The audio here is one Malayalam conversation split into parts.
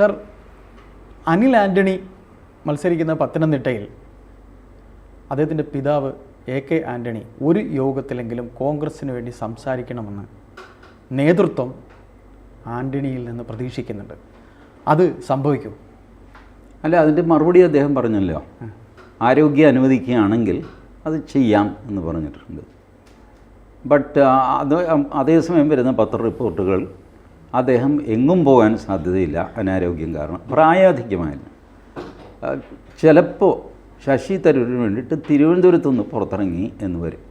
സർ അനിൽ ആന്റണി മത്സരിക്കുന്ന പത്തനംതിട്ടയിൽ അദ്ദേഹത്തിന്റെ പിതാവ് എ കെ ആന്റണി ഒരു യോഗത്തിലെങ്കിലും കോൺഗ്രസ്സിന് വേണ്ടി സംസാരിക്കണമെന്ന് നേതൃത്വം ആന്റണിയിൽ നിന്ന് പ്രതീക്ഷിക്കുന്നുണ്ട്. അത് സംഭവിക്കും. അല്ല അതിന്റെ മറുപടി അദ്ദേഹം പറഞ്ഞല്ലോ. ആരോഗ്യം അനുവദിക്കുകയാണെങ്കിൽ അത് ചെയ്യാം എന്ന് പറഞ്ഞിട്ടുണ്ട്. ബട്ട് അത് അതേസമയം വരുന്ന പത്ര റിപ്പോർട്ടുകൾ അദ്ദേഹം എങ്ങും പോകാൻ സാധ്യതയില്ല അനാരോഗ്യം കാരണം. പ്രായാധിക്യമായിരുന്നു ചിലപ്പോൾ ശശി തരൂരിന് വേണ്ടിയിട്ട് തിരുവനന്തപുരത്ത് നിന്ന് പുറത്തിറങ്ങി എന്ന് വരും.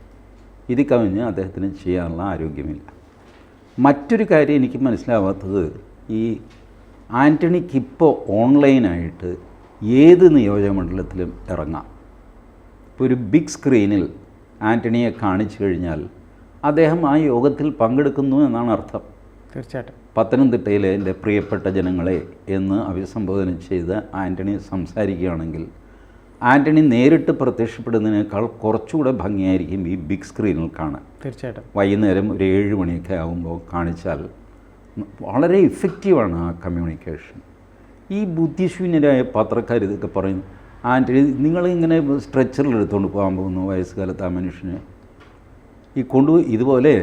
ഇത് കവിഞ്ഞ് അദ്ദേഹത്തിന് ചെയ്യാനുള്ള ആരോഗ്യമില്ല. മറ്റൊരു കാര്യം എനിക്ക് മനസ്സിലാവാത്തത് ഈ ആന്റണിക്ക് ഇപ്പോൾ ഓൺലൈനായിട്ട് ഏത് നിയോജകമണ്ഡലത്തിലും ഇറങ്ങാം. ഇപ്പോൾ ഒരു ബിഗ് സ്ക്രീനിൽ ആന്റണിയെ കാണിച്ചു കഴിഞ്ഞാൽ അദ്ദേഹം ആ യോഗത്തിൽ പങ്കെടുക്കുന്നു എന്നാണ് അർത്ഥം. തീർച്ചയായിട്ടും. പത്തനംതിട്ടയിലെ എന്റെ പ്രിയപ്പെട്ട ജനങ്ങളെ എന്ന് അഭിസംബോധന ചെയ്ത് ആന്റണി സംസാരിക്കുകയാണെങ്കിൽ ആന്റണി നേരിട്ട് പ്രത്യക്ഷപ്പെടുന്നതിനേക്കാൾ കുറച്ചുകൂടെ ഭംഗിയായിരിക്കും ഈ ബിഗ് സ്ക്രീനിൽ കാണാൻ. തീർച്ചയായിട്ടും. വൈകുന്നേരം ഒരു ഏഴ് മണിയൊക്കെ ആകുമ്പോൾ കാണിച്ചാൽ വളരെ ഇഫക്റ്റീവാണ് ആ കമ്മ്യൂണിക്കേഷൻ. ഈ ബുദ്ധിശൂന്യരായ പത്രക്കാർ ഇതൊക്കെ പറയും ആന്റണി നിങ്ങളിങ്ങനെ സ്ട്രെച്ചറിൽ എടുത്തുകൊണ്ട് പോകാൻ പോകുന്നു വയസ്സുകാലത്ത് ആ മനുഷ്യനെ? ഈ കൊണ്ടുപോയി ഇതുപോലെ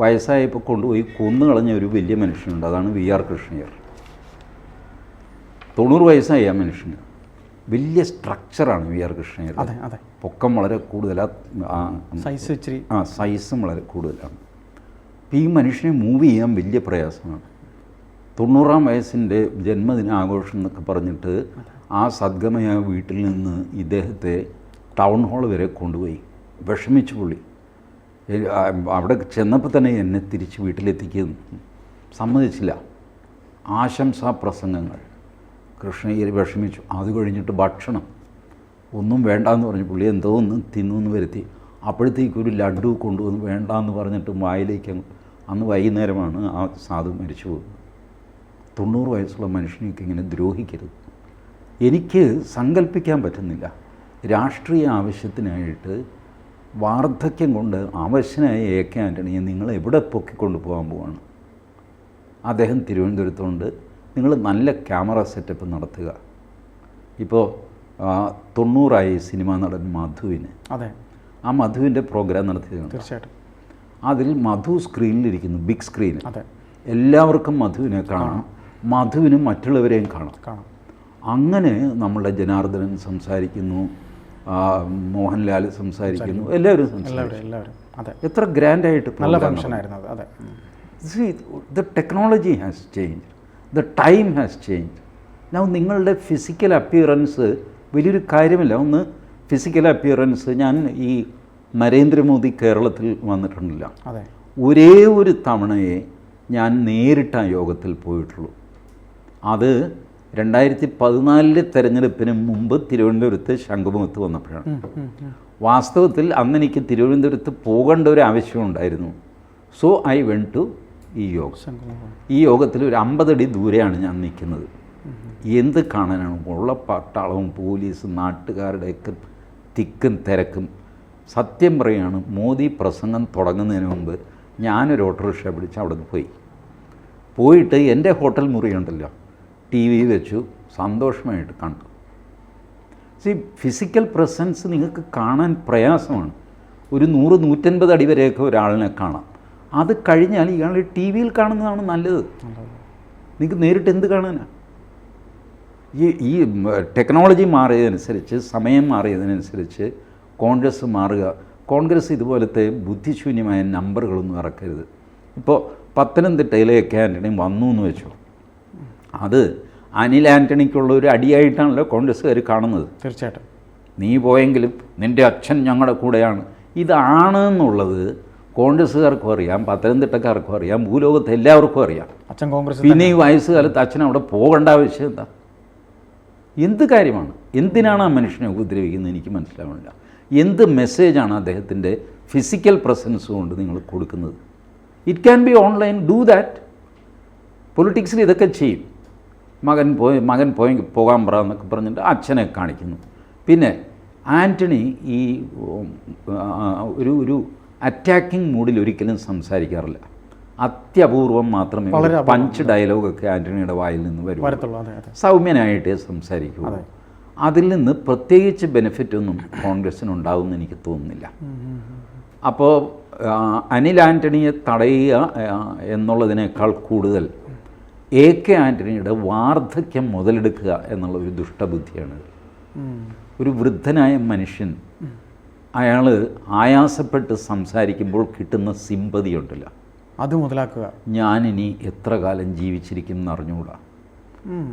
വയസ്സായപ്പോൾ കൊണ്ടുപോയി കൊന്നു കളഞ്ഞ ഒരു വലിയ മനുഷ്യനുണ്ട്. അതാണ് വി ആർ കൃഷ്ണയ്യർ. തൊണ്ണൂറ് വയസ്സായി ആ മനുഷ്യന്. വലിയ സ്ട്രക്ചറാണ് വി ആർ കൃഷ്ണയ്യർ. അതെ അതെ. പൊക്കം വളരെ കൂടുതലാണ് ആ സൈസ് ഇച്ചിരി. ആ സൈസും വളരെ കൂടുതലാണ്. അപ്പം ഈ മനുഷ്യനെ മൂവ് ചെയ്യാൻ വലിയ പ്രയാസമാണ്. തൊണ്ണൂറാം വയസ്സിന്റെ ജന്മദിനാഘോഷം എന്നൊക്കെ പറഞ്ഞിട്ട് ആ സദ്ഗമയ വീട്ടിൽ നിന്ന് ഇദ്ദേഹത്തെ ടൗൺ ഹാൾ വരെ കൊണ്ടുപോയി. വിഷമിച്ചു പുള്ളി. അവിടെ ചെന്നപ്പോൾ തന്നെ എന്നെ തിരിച്ച് വീട്ടിലെത്തിക്കുന്നു സമ്മതിച്ചില്ല. ആശംസാ പ്രസംഗങ്ങൾ. കൃഷ്ണയ്യർ വിഷമിച്ചു. അത് കഴിഞ്ഞിട്ട് ഭക്ഷണം. ഒന്നും വേണ്ടാന്ന് പറഞ്ഞു. പുള്ളി എന്തോ ഒന്ന് തിന്നു വരുത്തി. അപ്പോഴത്തേക്ക് ഒരു ലഡു കൊണ്ടുവന്ന് വേണ്ടാന്ന് പറഞ്ഞിട്ട് വായിലേക്ക് അന്ന് വൈകുന്നേരമാണ് ആ സാധു മരിച്ചു പോകുന്നത്. തൊണ്ണൂറ് വയസ്സുള്ള മനുഷ്യനെയൊക്കെ ഇങ്ങനെ ദ്രോഹിക്കരുത്. എനിക്ക് സങ്കല്പിക്കാൻ പറ്റുന്നില്ല. രാഷ്ട്രീയ ആവശ്യത്തിനായിട്ട് വാർദ്ധക്യം കൊണ്ട് ആവശ്യനായ എ കെ ആന്റണിയെ നിങ്ങൾ എവിടെ പൊക്കിക്കൊണ്ട് പോകാൻ പോവാണ്? അദ്ദേഹം തിരുവനന്തപുരത്തുണ്ട്. നിങ്ങൾ നല്ല ക്യാമറ സെറ്റപ്പ് നടത്തുക. ഇപ്പോൾ തൊണ്ണൂറായി സിനിമ നടൻ മധുവിന്. അതെ. ആ മധുവിന്റെ പ്രോഗ്രാം നടത്തിയതാണ്. തീർച്ചയായിട്ടും. അതിൽ മധു സ്ക്രീനിലിരിക്കുന്നു ബിഗ് സ്ക്രീനിൽ അതെ. എല്ലാവർക്കും മധുവിനെ കാണാം. മധുവിനും മറ്റുള്ളവരെയും കാണാം. കാണാം. അങ്ങനെ നമ്മളുടെ ജനാർദ്ദനൻ സംസാരിക്കുന്നു. മോഹൻലാൽ സംസാരിക്കുന്നു. എല്ലാവരും സംസാരിക്കും എത്ര ഗ്രാൻഡായിട്ട് നല്ല ഫംഗ്ഷൻ ആയിരുന്നു അത്. See, technology has has changed. Time has has changed. നിങ്ങളുടെ ഫിസിക്കൽ അപ്പിയറൻസ് വലിയൊരു കാര്യമില്ല. ഒന്ന് ഫിസിക്കൽ അപ്പിയറൻസ് ഞാൻ ഈ നരേന്ദ്രമോദി കേരളത്തിൽ വന്നിട്ടുണ്ടല്ല. ഒരേ ഒരു തവണയെ ഞാൻ നേരിട്ട് ആ യോഗത്തിൽ പോയിട്ടുള്ളൂ. അത് രണ്ടായിരത്തി പതിനാലിലെ തെരഞ്ഞെടുപ്പിന് മുമ്പ് തിരുവനന്തപുരത്ത് ശംഖുമുഖത്ത് വന്നപ്പോഴാണ്. വാസ്തവത്തിൽ അന്ന് എനിക്ക് തിരുവനന്തപുരത്ത് പോകേണ്ട ഒരു ആവശ്യമുണ്ടായിരുന്നു സോ ഐ വെൻ ടു ഈ യോഗം. ഈ യോഗത്തിൽ ഒരു അമ്പതടി ദൂരെയാണ് ഞാൻ നിൽക്കുന്നത്. എന്ത് കാണാനാണ്? ഉള്ള പട്ടാളവും പോലീസും നാട്ടുകാരുടെയൊക്കെ തിക്കും തിരക്കും. സത്യം പറയുകയാണ് മോദി പ്രസംഗം തുടങ്ങുന്നതിന് മുമ്പ് ഞാനൊരു ഓട്ടോറിക്ഷ പിടിച്ച് അവിടെ നിന്ന് പോയി. പോയിട്ട് എന്റെ ഹോട്ടൽ മുറിയുണ്ടല്ലോ. ടി വി വെച്ചു സന്തോഷമായിട്ട് കണ്ടു. സി ഫിസിക്കൽ പ്രസൻസ് നിങ്ങൾക്ക് കാണാൻ പ്രയാസമാണ്. ഒരു നൂറ് നൂറ്റൻപത് അടി വരെയൊക്കെ ഒരാളിനെ കാണാം. അത് കഴിഞ്ഞാൽ ഇയാൾ ടി വിയിൽ കാണുന്നതാണ് നല്ലത്. നിങ്ങൾക്ക് നേരിട്ട് എന്ത് കാണാനാണ് ഈ ഈ ടെക്നോളജി മാറിയതനുസരിച്ച് സമയം മാറിയതിനനുസരിച്ച് കോൺഗ്രസ് മാറുക. കോൺഗ്രസ് ഇതുപോലത്തെ ബുദ്ധിശൂന്യമായ നമ്പറുകളൊന്നും ഇറക്കരുത്. ഇപ്പോൾ പത്തനംതിട്ടയിലെ കെ വന്നു എന്ന് വെച്ചു. അത് അനിൽ ആന്റണിക്കുള്ള ഒരു അടിയായിട്ടാണല്ലോ കോൺഗ്രസ്സുകാർ കാണുന്നത്. തീർച്ചയായിട്ടും. നീ പോയെങ്കിലും നിന്റെ അച്ഛൻ ഞങ്ങളുടെ കൂടെയാണ്. ഇതാണ് എന്നുള്ളത് കോൺഗ്രസ്സുകാർക്കും അറിയാം പത്തനംതിട്ടക്കാർക്കും അറിയാം ഭൂലോകത്തെ എല്ലാവർക്കും അറിയാം. അച്ഛൻ കോൺഗ്രസ് പിന്നെ ഈ വയസ്സുകാലത്ത് അച്ഛൻ അവിടെ പോകേണ്ട ആവശ്യം എന്താ? എന്ത് കാര്യമാണ്? എന്തിനാണ് ആ മനുഷ്യനെ ഉപദ്രവിക്കുന്നത് എനിക്ക് മനസ്സിലാവുന്നില്ല. എന്ത് മെസ്സേജാണ് അദ്ദേഹത്തിന്റെ ഫിസിക്കൽ പ്രസൻസ് കൊണ്ട് നിങ്ങൾ കൊടുക്കുന്നത്? It can be online do that പൊളിറ്റിക്സിൽ ഇതൊക്കെ ചെയ്യും. മകൻ പോയി മകൻ പോയി പോകാൻ പറ എന്നൊക്കെ പറഞ്ഞിട്ട് അച്ഛനെ കാണിക്കുന്നു. പിന്നെ ആന്റണി ഈ ഒരു ഒരു അറ്റാക്കിംഗ് മൂഡിൽ ഒരിക്കലും സംസാരിക്കാറില്ല. അത്യപൂർവം മാത്രമേ. പഞ്ച് ഡയലോഗൊക്കെ ആന്റണിയുടെ വായിൽ നിന്ന് വരും സൗമ്യനായിട്ടേ സംസാരിക്കൂ അതിൽ നിന്ന് പ്രത്യേകിച്ച് ബെനിഫിറ്റ് ഒന്നും കോൺഗ്രസ്സിന് ഉണ്ടാവുമെന്ന് എനിക്ക് തോന്നുന്നില്ല. അപ്പോൾ അനിൽ ആന്റണിയെ തടയുക എന്നുള്ളതിനേക്കാൾ കൂടുതൽ എ കെ ആന്റണിയുടെ വാർദ്ധക്യം മുതലെടുക്കുക എന്നുള്ള ഒരു ദുഷ്ടബുദ്ധിയാണ്. ഒരു വൃദ്ധനായ മനുഷ്യൻ അയാൾ ആയാസപ്പെട്ട് സംസാരിക്കുമ്പോൾ കിട്ടുന്ന സിമ്പതി ഉണ്ടല്ല. അത് മുതലാക്കുക. ഞാനിനി എത്ര കാലം ജീവിച്ചിരിക്കും എന്നറിഞ്ഞുകൂടാ.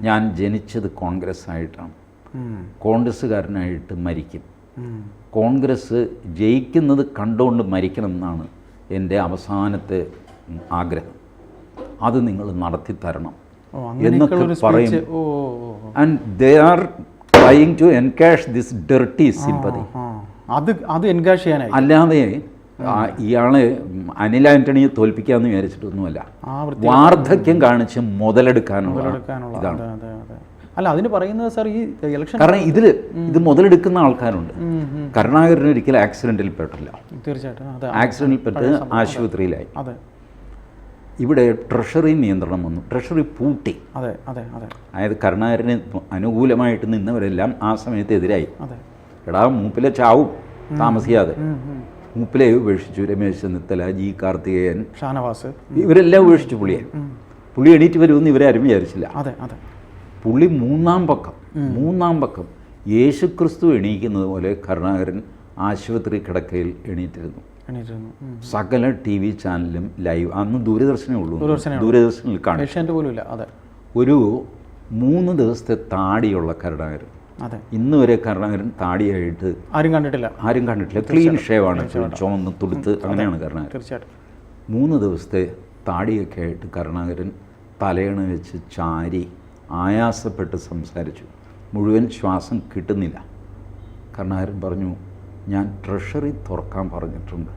ഞാൻ ജനിച്ചത് കോൺഗ്രസ് ആയിട്ടാണ്. കോൺഗ്രസ്സുകാരനായിട്ട് മരിക്കും. കോൺഗ്രസ് ജയിക്കുന്നത് കണ്ടുകൊണ്ട് മരിക്കണം എന്നാണ് എന്റെ അവസാനത്തെ ആഗ്രഹം. അത് നിങ്ങൾ നടത്തി തരണം എന്നൊക്കെ പറയും. And they are trying to encash this dirty sympathy അത് അത് എൻകാഷ് ചെയ്യാനായി അല്ലാതെ ഇയാൾ അനിൽ ആന്റണിയെ തോൽപ്പിക്കാന്ന് വിചാരിച്ചിട്ടൊന്നുമല്ല. വാർദ്ധക്യം കാണിച്ച് മുതലെടുക്കാനുള്ള ഇതാണ്. അല്ല അതിന് പറയുന്നത് സാർ ഈ ഇലക്ഷൻ കാരണം ഇതിൽ ഇത് മുതലെടുക്കുന്ന ആൾക്കാരുണ്ട്. കരുണാകരൻ ഒരിക്കലും ആക്സിഡന്റിൽ പെട്ടില്ല. തീർച്ചയായിട്ടും ആക്സിഡന്റിൽ പെട്ട് ആശുപത്രിയിലായി. അതെ. ഇവിടെ ട്രഷറി നിയന്ത്രണം വന്നു. ട്രഷറി പൂട്ടി. അതെ അതെ അതെ. അതായത് കരുണാകരന് അനുകൂലമായിട്ട് നിന്നവരെല്ലാം ആ സമയത്ത് എതിരായി. എടാ മൂപ്പിലെ ചാവും. താമസിയാതെ. മൂപ്പിലെ ഉപേക്ഷിച്ചു. രമേശ് ചെന്നിത്തല ജി കാർത്തികേയൻ. ഷാനവാസ്. ഇവരെല്ലാം ഉപേക്ഷിച്ചു പുള്ളിയെ. പുള്ളി എണീറ്റ് വരുമെന്ന് ഇവരാരും വിചാരിച്ചില്ല. അതെ അതെ. പുള്ളി മൂന്നാം പക്കം. മൂന്നാം പക്കം. യേശുക്രിസ്തു എണീക്കുന്നത് പോലെ കരുണാകരൻ ആശുപത്രി കിടക്കയിൽ എണീറ്റിരുന്നു. സകല ടി വി ചാനലും ലൈവ് അന്ന് ദൂരദർശനേ ഉള്ളൂ ദൂരദർശനിൽ കാണും. ഒരു മൂന്ന് ദിവസത്തെ താടിയുള്ള കരുണാകരൻ. ഇന്ന് വരെ കരുണാകരൻ താടിയായിട്ട് ആരും കണ്ടിട്ടില്ല. ആരും കണ്ടിട്ടില്ല. ക്ലീൻ ഷേവാണ് ആണ്. ചുമന്ന് തുടുത്ത് അങ്ങനെയാണ് കരുണാകരൻ. തീർച്ചയായിട്ടും. മൂന്ന് ദിവസത്തെ താടിയൊക്കെ ആയിട്ട് കരുണാകരൻ തലയണ വെച്ച് ചാരി ആയാസപ്പെട്ട് സംസാരിച്ചു. മുഴുവൻ ശ്വാസം കിട്ടുന്നില്ല. കരുണാകരൻ പറഞ്ഞു ഞാൻ ട്രഷറി തുറക്കാൻ പറഞ്ഞിട്ടുണ്ട്.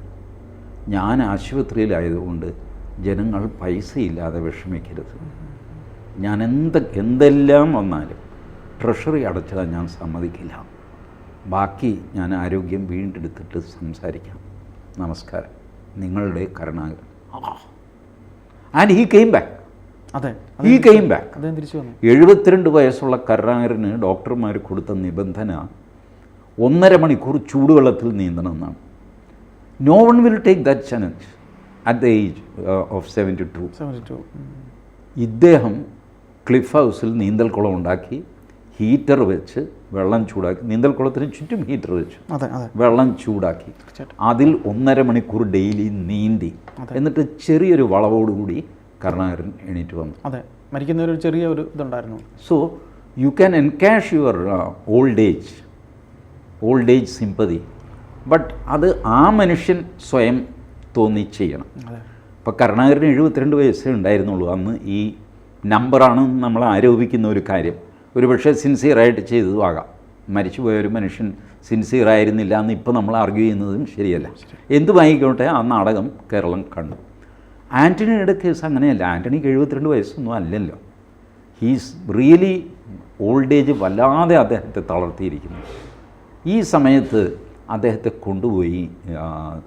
ഞാൻ ആശുപത്രിയിലായതുകൊണ്ട് ജനങ്ങൾ പൈസയില്ലാതെ വിഷമിക്കരുത്. ഞാൻ എന്ത് എന്തെല്ലാം വന്നാലും ട്രഷറി അടച്ചാൽ ഞാൻ സമ്മതിക്കില്ല. ബാക്കി ഞാൻ ആരോഗ്യം വീണ്ടെടുത്തിട്ട് സംസാരിക്കാം. നമസ്കാരം. നിങ്ങളുടെ Karunakaran. And he came back അതെ. ഹീ കെയിം ബാക്ക് എഴുപത്തിരണ്ട് വയസ്സുള്ള കരുണാകരന് ഡോക്ടർമാർ കൊടുത്ത നിബന്ധന ഒന്നര മണിക്കൂർ ചൂടുവെള്ളത്തിൽ നീന്തണം എന്നാണ്. No one will take that challenge at the age of seventy two seventy two ഇദ്ദേഹം ക്ലിഫ് ഹൗസിൽ നീന്തൽക്കുളം ഉണ്ടാക്കി ഹീറ്റർ വെച്ച് വെള്ളം ചൂടാക്കി നീന്തൽക്കുളത്തിന് ചുറ്റും ഹീറ്റർ വെച്ചു. വെള്ളം ചൂടാക്കി. അതിൽ ഒന്നര മണിക്കൂർ ഡെയിലി നീന്തി. എന്നിട്ട് ചെറിയൊരു വളവോടുകൂടി കരുണാകരൻ എണീറ്റ് വന്നു. അതെ. മരിക്കുന്ന ഒരു ചെറിയ ഒരു ഇതുണ്ടായിരുന്നു. So you can encash your old age old age sympathy but അത് ആ മനുഷ്യൻ സ്വയം തോന്നി ചെയ്യണം. ഇപ്പോൾ കരുണാകരന് എഴുപത്തിരണ്ട് വയസ്സേ ഉണ്ടായിരുന്നുള്ളൂ. അന്ന് ഈ നമ്പറാണ് നമ്മൾ ആരോപിക്കുന്ന ഒരു കാര്യം. ഒരു പക്ഷേ സിൻസിയറായിട്ട് ചെയ്തതും ആകാം മരിച്ചുപോയ ഒരു മനുഷ്യൻ സിൻസിയർ ആയിരുന്നില്ല എന്ന് ഇപ്പോൾ നമ്മൾ ആർഗ്യൂ ചെയ്യുന്നതും ശരിയല്ല. എന്ത് വാങ്ങിക്കോട്ടെ ആ നാടകം കേരളം കണ്ടു. ആന്റണിയുടെ കേസ് അങ്ങനെയല്ല. ആന്റണിക്ക് എഴുപത്തിരണ്ട് വയസ്സൊന്നും അല്ലല്ലോ. ഹീസ് റിയലി ഓൾഡ് ഏജ് വല്ലാതെ അദ്ദേഹത്തെ തളർത്തിയിരിക്കുന്നു. ഈ സമയത്ത് അദ്ദേഹത്തെ കൊണ്ടുപോയി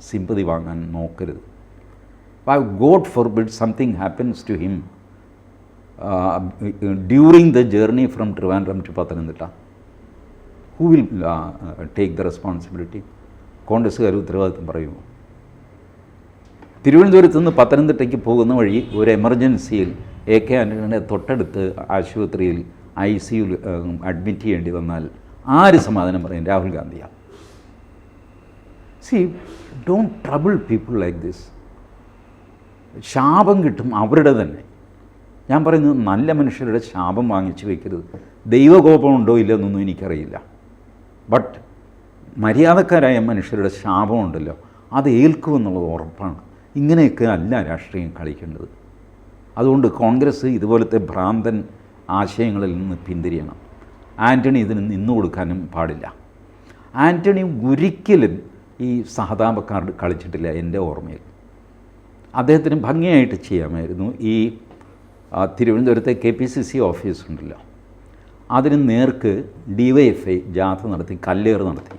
സിമ്പതി വാങ്ങാൻ നോക്കരുത്. I god forbid something happens to him during the journey from Trivandrum to Pathanamthitta who will take the responsibility കോൺഗ്രസ്സുകാർ ഉത്തരവാദിത്വം പറയുമോ? തിരുവനന്തപുരത്ത് നിന്ന് പത്തനംതിട്ടയ്ക്ക് പോകുന്ന വഴി ഒരു എമർജൻസിയിൽ എ കെ ആന്റണിയുടെ തൊട്ടടുത്ത് ആശുപത്രിയിൽ ഐ സിയുൽ അഡ്മിറ്റ് ചെയ്യേണ്ടി വന്നാൽ ആര് സമാധാനം പറയും? Rahul ഗാന്ധിയാണ് see don't trouble people like this ശാപം കിട്ടും അവരുടെ തന്നെ. ഞാൻ പറയുന്നത് നല്ല മനുഷ്യരുടെ ശാപം വാങ്ങിച്ചു വയ്ക്കരുത് ദൈവകോപമുണ്ടോ ഇല്ലെന്നൊന്നും എനിക്കറിയില്ല. ബട്ട് മര്യാദക്കാരായ മനുഷ്യരുടെ ശാപമുണ്ടല്ലോ അത് ഏൽക്കുമെന്നുള്ളത് ഉറപ്പാണ്. ഇങ്ങനെയൊക്കെ അല്ല രാഷ്ട്രീയം കളിക്കേണ്ടത്. അതുകൊണ്ട് കോൺഗ്രസ് ഇതുപോലത്തെ ഭ്രാന്തൻ ആശയങ്ങളിൽ നിന്ന് പിന്തിരിയണം. ആന്റണി ഇതിന് നിന്നു കൊടുക്കാനും പാടില്ല. ആന്റണി ഒരിക്കലും ഈ സഹതാപക്കാർഡ് കളിച്ചിട്ടില്ല എന്റെ ഓർമ്മയിൽ. അദ്ദേഹത്തിന് ഭംഗിയായിട്ട് ചെയ്യാമായിരുന്നു. ഈ തിരുവനന്തപുരത്തെ K P C C office ഉണ്ടല്ലോ അതിന് നേർക്ക് ഡി വൈ എഫ് ഐ ജാഥ നടത്തി കല്ലേറ് നടത്തി.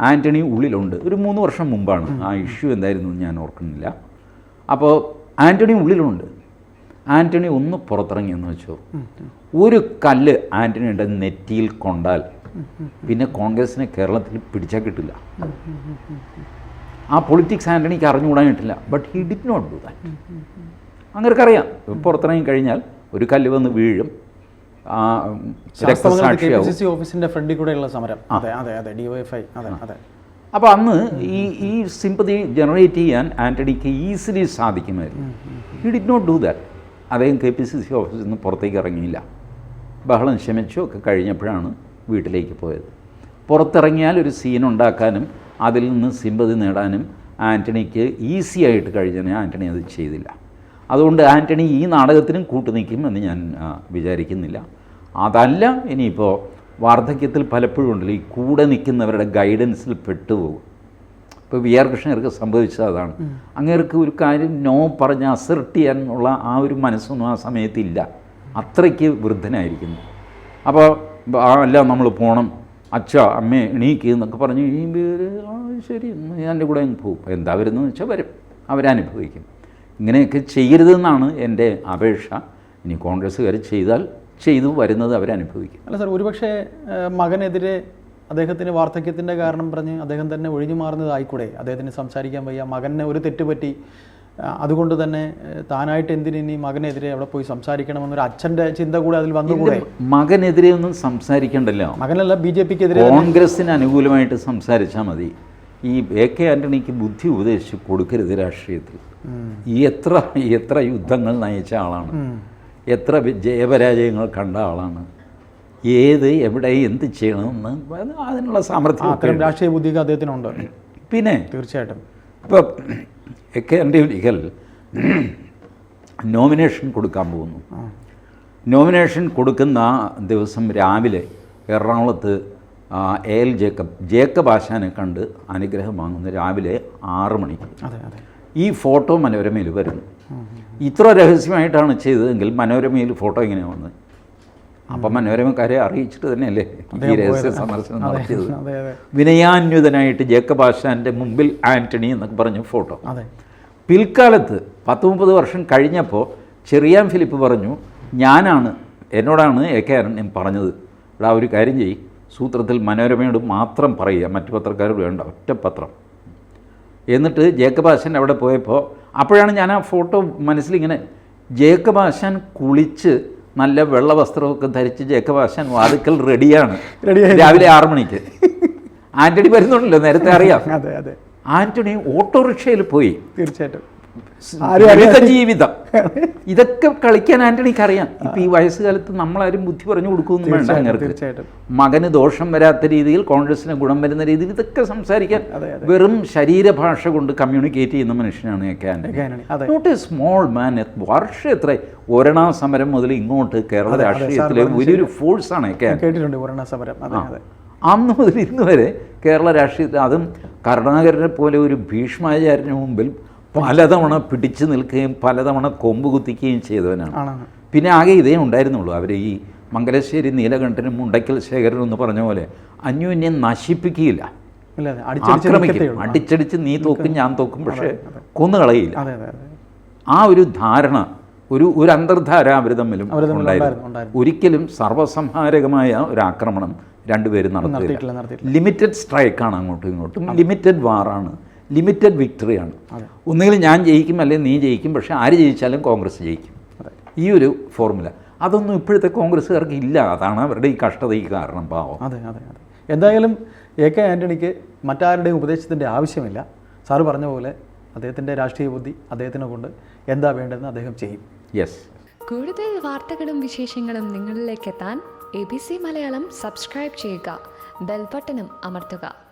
ആന്റണി ഉള്ളിലുണ്ട്. ഒരു മൂന്ന് വർഷം മുമ്പാണ്. ആ ഇഷ്യൂ എന്തായിരുന്നു ഞാൻ ഓർക്കുന്നില്ല. അപ്പോൾ ആന്റണി ഉള്ളിലുണ്ട്. ആന്റണി ഒന്ന് പുറത്തിറങ്ങി എന്ന് വെച്ചോ. ഒരു കല്ല് ആന്റണിയുടെ നെറ്റിയിൽ കൊണ്ടാൽ. പിന്നെ കോൺഗ്രസിനെ കേരളത്തിൽ പിടിച്ചാൽ കിട്ടില്ല. ആ പൊളിറ്റിക്സ് ആന്റണിക്ക് അറിഞ്ഞുകൂടാനിട്ടില്ല but he did not do that അങ്ങനെക്കറിയാം പുറത്തിറങ്ങി കഴിഞ്ഞാൽ ഒരു കല്ല് വന്ന് വീഴും. ഓഫീസിന്റെ ഫ്രണ്ടിൽ കൂടെയുള്ള സമരം. അതെ അതെ അതെ ഡിവൈഎഫ്ഐ അതെ അതെ. അപ്പോൾ അന്ന് ഈ ഈ സിമ്പതി ജനറേറ്റ് ചെയ്യാൻ ആന്റണിക്ക് ഈസിലി സാധിക്കുമായിരുന്നു. He did not do that അദ്ദേഹം കെ പി സി സി ഓഫീസിൽ നിന്ന് പുറത്തേക്ക് ഇറങ്ങിയില്ല. ബഹളം ശമിച്ചു ഒക്കെ കഴിഞ്ഞപ്പോഴാണ് വീട്ടിലേക്ക് പോയത്. പുറത്തിറങ്ങിയാൽ ഒരു സീൻ ഉണ്ടാക്കാനും അതിൽ നിന്ന് സിമ്പതി നേടാനും ആന്റണിക്ക് ഈസി ആയിട്ട് കഴിഞ്ഞാൽ ആന്റണി അത് ചെയ്തില്ല. അതുകൊണ്ട് ആന്റണി ഈ നാടകത്തിനും കൂട്ടുനിൽക്കും എന്ന് ഞാൻ വിചാരിക്കുന്നില്ല. അതല്ല ഇനിയിപ്പോൾ വാർദ്ധക്യത്തിൽ പലപ്പോഴും ഉണ്ടല്ലോ ഈ കൂടെ നിൽക്കുന്നവരുടെ ഗൈഡൻസിൽ പെട്ടുപോകും. ഇപ്പോൾ വി ആർ കൃഷ്ണർക്ക് സംഭവിച്ചത് അതാണ്. അങ്ങേർക്ക് ഒരു കാര്യം നോ പറഞ്ഞ് അസർട്ട് ചെയ്യാനുള്ള ആ ഒരു മനസ്സൊന്നും ആ സമയത്തില്ല. അത്രയ്ക്ക് വൃദ്ധനായിരിക്കുന്നു. അപ്പോൾ അല്ല നമ്മൾ പോകണം അച്ഛ അമ്മ എണീക്ക് എന്നൊക്കെ പറഞ്ഞ് ആ ശരി എന്റെ കൂടെ പോകും എന്താ വരുന്നതെന്ന് വെച്ചാൽ വരും. അവരനുഭവിക്കും. ഇങ്ങനെയൊക്കെ ചെയ്യരുതെന്നാണ് എന്റെ അപേക്ഷ. ഇനി കോൺഗ്രസ്സുകാർ ചെയ്താൽ ചെയ്തു വരുന്നത് അവരനുഭവിക്കും. അല്ല സാർ ഒരുപക്ഷെ മകനെതിരെ അദ്ദേഹത്തിന് വാർദ്ധക്യത്തിന്റെ കാരണം പറഞ്ഞ് അദ്ദേഹം തന്നെ ഒഴിഞ്ഞു മാറുന്നതായിക്കൂടെ? അദ്ദേഹത്തിന് സംസാരിക്കാൻ വയ്യ. മകനെ ഒരു തെറ്റുപറ്റി. അതുകൊണ്ട് തന്നെ താനായിട്ട് എന്തിനി മകനെതിരെ അവിടെ പോയി സംസാരിക്കണമെന്നൊരു അച്ഛന്റെ ചിന്ത കൂടെ അതിൽ വന്നുകൂടെ? മകനെതിരെ ഒന്നും സംസാരിക്കണ്ടല്ലോ. മകനല്ല ബി ജെ പിക്ക് എതിരെ കോൺഗ്രസിന് അനുകൂലമായിട്ട് സംസാരിച്ചാൽ മതി. ഈ എ കെ ആന്റണിക്ക് ബുദ്ധി ഉപദേശിച്ച് കൊടുക്കരുത് രാഷ്ട്രീയത്തിൽ. ഈ എത്ര എത്ര യുദ്ധങ്ങൾ നയിച്ച ആളാണ്. എത്ര ജയപരാജയങ്ങൾ കണ്ട ആളാണ്. ഏത് എവിടെ എന്ത് ചെയ്യണമെന്ന് അത് അതിനുള്ള സാമർഥ്യം അത്തരം രാഷ്ട്രീയ ബുദ്ധിക്ക് അദ്ദേഹത്തിനുണ്ട്. പിന്നെ തീർച്ചയായിട്ടും. ഇപ്പോൾ എ കെ ഒരിക്കൽ നോമിനേഷൻ കൊടുക്കാൻ പോകുന്നു. നോമിനേഷൻ കൊടുക്കുന്ന ദിവസം രാവിലെ എറണാകുളത്ത് എ എൽ ജേക്കബ് ജേക്കബ് ആശാനെ കണ്ട് അനുഗ്രഹം വാങ്ങുന്ന രാവിലെ ആറ് മണിക്ക്. ഈ ഫോട്ടോ മനോരമയിൽ വരുന്നു. ഇത്ര രഹസ്യമായിട്ടാണ് ചെയ്തതെങ്കിൽ മനോരമയിൽ ഫോട്ടോ ഇങ്ങനെ വന്നത്. അപ്പം മനോരമക്കാരെ അറിയിച്ചിട്ട് തന്നെയല്ലേ ഈ രഹസ്യ സന്ദർശനം നടത്തിയത്. വിനയാന്വിതനായിട്ട് ജേക്കബ് ആശാന്റെ മുമ്പിൽ ആന്റണി എന്നൊക്കെ പറഞ്ഞു ഫോട്ടോ. പിൽക്കാലത്ത് പത്ത് മുപ്പത് വർഷം കഴിഞ്ഞപ്പോൾ ചെറിയാൻ ഫിലിപ്പ് പറഞ്ഞു ഞാനാണ് എന്നോടാണ് എ കെ ആരണ്യം പറഞ്ഞത്. എടാ ഒരു കാര്യം ചെയ്യും. സൂത്രത്തിൽ മനോരമയോട് മാത്രം പറയുക മറ്റു പത്രക്കാരോട് വേണ്ട ഒറ്റ പത്രം. എന്നിട്ട് ജേക്കബ് ആശാൻ അവിടെ പോയപ്പോൾ അപ്പോഴാണ് ഞാൻ ആ ഫോട്ടോ മനസ്സിലിങ്ങനെ ജേക്കബ് ആശാൻ കുളിച്ച് നല്ല വെള്ള വസ്ത്രമൊക്കെ ധരിച്ച് ജേക്കബാശൻ വാതുക്കൽ റെഡിയാണ്. രാവിലെ ആറു മണിക്ക്. ആന്റണി വരുന്നുണ്ടല്ലോ നേരത്തെ അറിയാം. അതെ അതെ. ആന്റണി ഓട്ടോറിക്ഷയിൽ പോയി. തീർച്ചയായിട്ടും. ജീവിതം. ഇതൊക്കെ കളിക്കാൻ ആന്റണിക്ക് അറിയാം. ഇപ്പൊ ഈ വയസ്സുകാലത്ത് നമ്മളാരും ബുദ്ധി പറഞ്ഞു കൊടുക്കുമെന്ന് വേണ്ട അങ്ങനെ. മകന് ദോഷം വരാത്ത രീതിയിൽ കോൺഗ്രസിന് ഗുണം വരുന്ന രീതിയിൽ ഇതൊക്കെ സംസാരിക്കാൻ. വെറും ശരീരഭാഷ കൊണ്ട് കമ്മ്യൂണിക്കേറ്റ് ചെയ്യുന്ന മനുഷ്യനാണ് Antony. Not a small man വർഷം എത്ര ഒരണാ സമരം മുതൽ ഇങ്ങോട്ട് കേരള രാഷ്ട്രീയത്തിലെ വലിയൊരു ഫോഴ്സാണ് കേട്ടിട്ടുണ്ട് സമരം അന്ന് മുതൽ ഇന്ന് വരെ കേരള രാഷ്ട്രീയത്തിൽ അതും കരുണാകരനെ പോലെ ഒരു ഭീഷ്മാചാര്യന് മുമ്പിൽ പലതവണ പിടിച്ചു നിൽക്കുകയും പലതവണ കൊമ്പ് കുത്തിക്കുകയും ചെയ്തവനാണ്. പിന്നെ ആകെ ഇതേ ഉണ്ടായിരുന്നുള്ളൂ. അവർ ഈ മംഗലശ്ശേരി നീലകണ്ഠനും മുണ്ടയ്ക്കൽ ശേഖരനും എന്ന് പറഞ്ഞ പോലെ അന്യോന്യം നശിപ്പിക്കുകയില്ല. അടിച്ചടിച്ച് ആക്രമിക്കും. അടിച്ചടിച്ച് നീ തോക്കും ഞാൻ തോക്കും പക്ഷേ. കൊന്നുകളയില്ല. ആ ഒരു ധാരണ ഒരു ഒരു അന്തർധാര അവർ തമ്മിലും ഉണ്ടായിരുന്നു. ഒരിക്കലും സർവസംഹാരകമായ ഒരു ആക്രമണം രണ്ടുപേരും നടത്തിയില്ല. ലിമിറ്റഡ് സ്ട്രൈക്കാണ് അങ്ങോട്ടും ഇങ്ങോട്ടും. ലിമിറ്റഡ് വാറാണ് ലിമിറ്റഡ് വിക്ടറിയാണ്. ഒന്നുകിൽ ഞാൻ ജയിക്കും അല്ലെങ്കിൽ നീ ജയിക്കും പക്ഷേ ആര് ജയിച്ചാലും കോൺഗ്രസ് ജയിക്കും. ഈ ഒരു ഫോർമുല. അതൊന്നും ഇപ്പോഴത്തെ കോൺഗ്രസ്സുകാർക്ക് ഇല്ല. അതാണ് അവരുടെ ഈ കഷ്ടതയ്ക്ക് കാരണം പാവം. അതെ അതെ അതെ. എന്തായാലും എ കെ ആന്റണിക്ക് മറ്റാരുടെയും ഉപദേശത്തിന്റെ ആവശ്യമില്ല. സാറ് പറഞ്ഞ പോലെ അദ്ദേഹത്തിന്റെ രാഷ്ട്രീയ ബുദ്ധി അദ്ദേഹത്തിനെ കൊണ്ട് എന്താ വേണ്ടതെന്ന് അദ്ദേഹം ചെയ്യും. യെസ് കൂടുതൽ വാർത്തകളും വിശേഷങ്ങളും നിങ്ങളിലേക്ക് എത്താൻ A B C Malayalam subscribe ചെയ്യുക. ബെൽബട്ടനും അമർത്തുക.